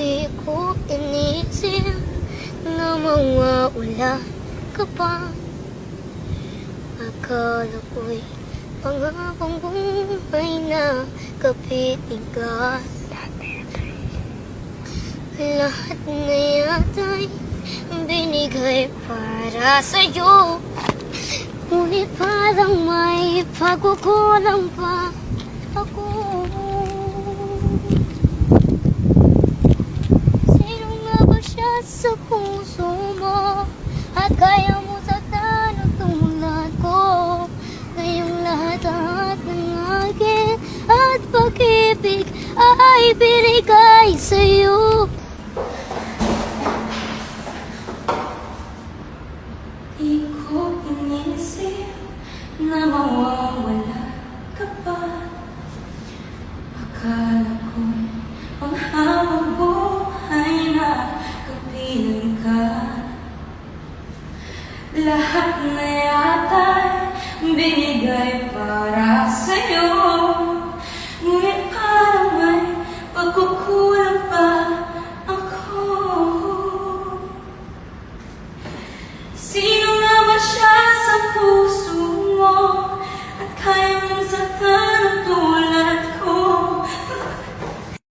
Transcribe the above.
Hindi ko inisip na mawawala ka pa. Akala ko'y pangabang buhay na kapitigan. Lahat na yata'y binigay para sa'yo. Ngunit parang may pagkukulang pa. Sa puso mo? At kaya mo saktan ang tulad ko. Ngayong lahat-lahat ng akin At pag-ibig ay binigay sa'yo. Di ko inisip na mawawala ka pa. Akala ko'y panghabang buhay Lahat na yata'y binigay